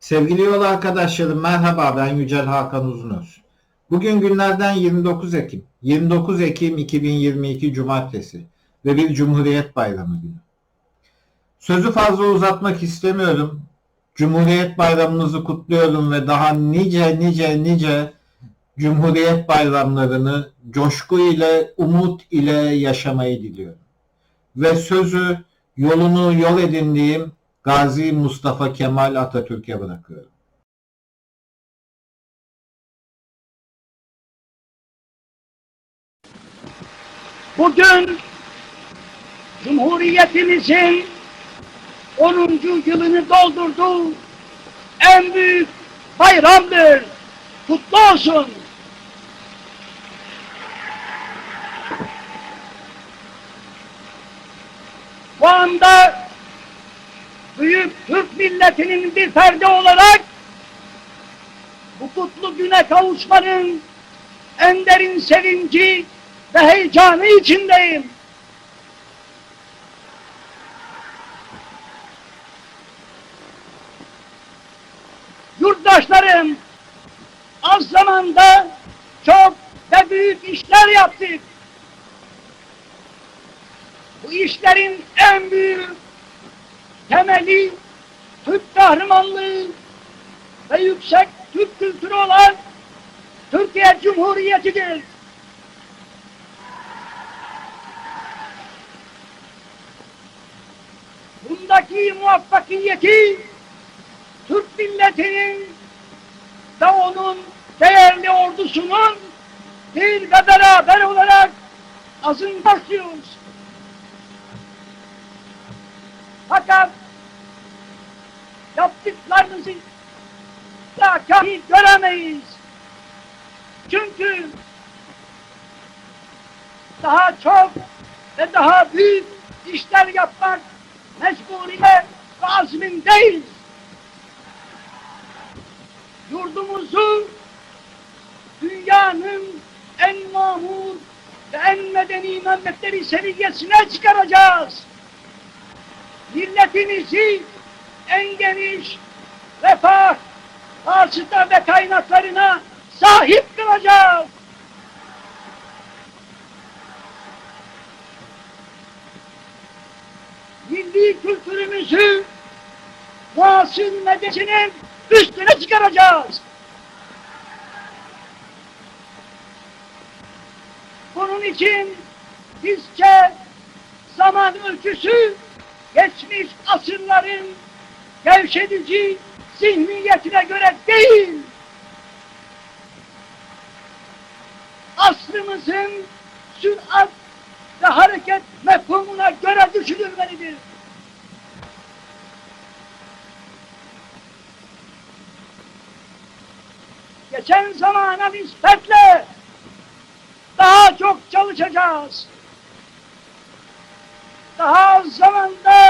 Sevgili yol arkadaşlarım merhaba ben Yücel Hakan Uzunöz. Bugün günlerden 29 Ekim. 29 Ekim 2022 Cumartesi ve bir Cumhuriyet Bayramı günü. Sözü fazla uzatmak istemiyorum. Cumhuriyet Bayramınızı kutluyorum ve daha nice nice nice Cumhuriyet bayramlarını coşku ile, umut ile yaşamayı diliyorum. Ve sözü yolunu yol edindiğim Gazi Mustafa Kemal Atatürk'e bırakıyorum. Bugün Cumhuriyetimizin 10. yılını doldurduğu en büyük bayramdır. Kutlu olsun. Bu anda Türk milletinin bir ferdi olarak bu kutlu güne kavuşmanın en derin sevinci ve heyecanı içindeyim. Yurttaşlarım, az zamanda çok ve büyük işler yaptık. Bu işlerin en büyük temeli Türk kahramanlığı ve yüksek Türk kültürü olan Türkiye Cumhuriyeti'dir. Bundaki muvaffakiyeti Türk milletinin ve onun değerli ordusunun bir ve beraber olarak azın başlıyoruz. Fakat yaptıklarınızı da kafi göremeyiz. Çünkü daha çok ve daha büyük işler yapmak mecburiyet ve azmindeyiz. Yurdumuzu dünyanın en mamur ve en medeni memleketleri seviyesine çıkaracağız. Milletimizi en geniş refah, hasıta ve kaynaklarına sahip kılacağız. milli kültürümüzü muasır medeniyetinin üstüne çıkaracağız. Bunun için bizce zaman ölçüsü geçmiş asırların gevşedici zihniyetine göre değil, asrımızın sürat ve hareket mefhumuna göre düşünülmelidir. Geçen zamana nispetle daha çok çalışacağız. Daha az zamanda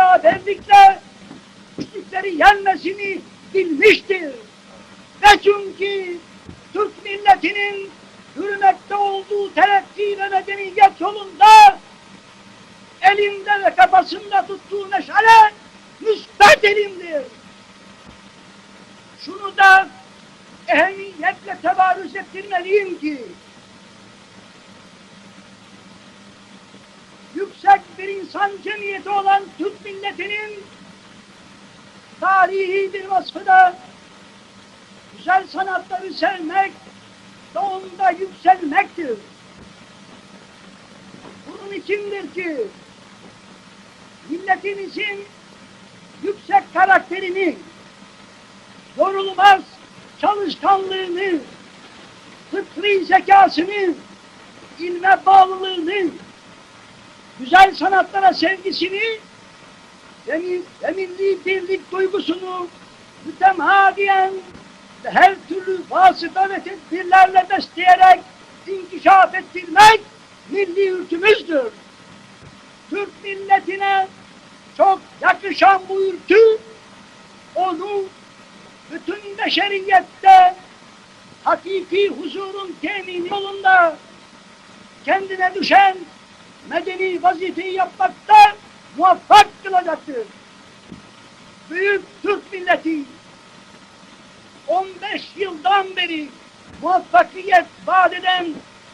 ve beraberlikle güçlükleri yenmesini bilmiştir. Ve çünkü Türk milletinin yürümekte olduğu terakki ve medeniyet yolunda elinde ve kafasında tuttuğu meşale müsbet elimdir. Şunu da ehemmiyetle tebarüz ettirmeliyim ki yüksek bir insan cemiyeti olan Türk milletinin tarihi bir vasfı da güzel sanatları sevmek ve yükselmektir. Bunun içindir ki milletimizin yüksek karakterini, yorulmaz çalışkanlığını, fıtri zekasını, ilme bağlılığını, güzel sanatlara sevgisini ve, birlik duygusunu mütemadiyen ve her türlü vasıta ve tedbirlerle besleyerek inkişaf ettirmek milli ülkümüzdür. Türk milletine çok yakışan bu ülkü onu bütün beşeriyette hakiki huzurun temini yolunda kendine düşen medeni vazifeyi yapmakta muvaffak kılacaktır. Büyük Türk milleti 15 yıldan beri muvaffakiyet vaat eden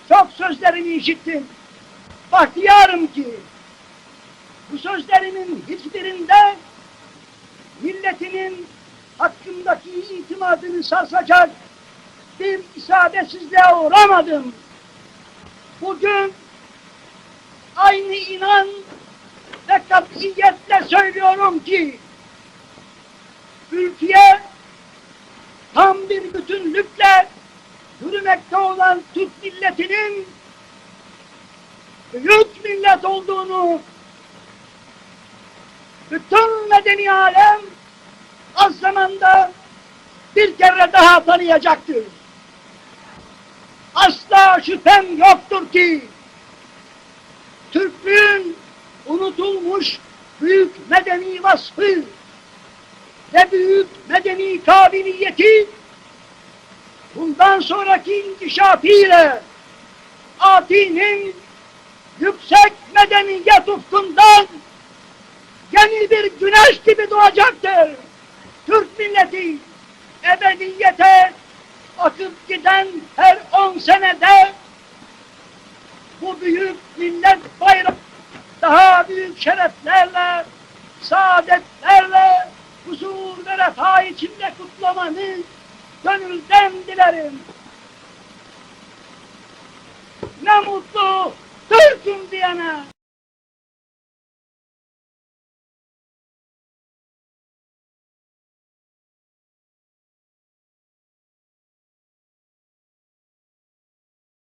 çok sözlerini işittim. Bahtiyarım ki bu sözlerimin hiçbirinde milletinin hakkındaki itimadını sarsacak bir isabetsizliğe uğramadım. Bugün aynı inan ve katiyetle söylüyorum ki ülkeye tam bir bütünlükle yürümekte olan Türk milletinin büyük millet olduğunu bütün medeni alem az zamanda bir kere daha tanıyacaktır. Asla şüphem yoktur ki Türklüğün unutulmuş büyük medeni vasfı ve büyük medeni kabiliyeti bundan sonraki inkişafıyla Ati'nin yüksek medeniyet ufkundan yeni bir güneş gibi doğacaktır. Türk milleti ebediyete akıp giden her on senede bu büyük millet daha büyük şereflerle, saadetlerle, huzur ve refah içinde kutlamanı gönülden dilerim. Ne mutlu Türk'üm diyene.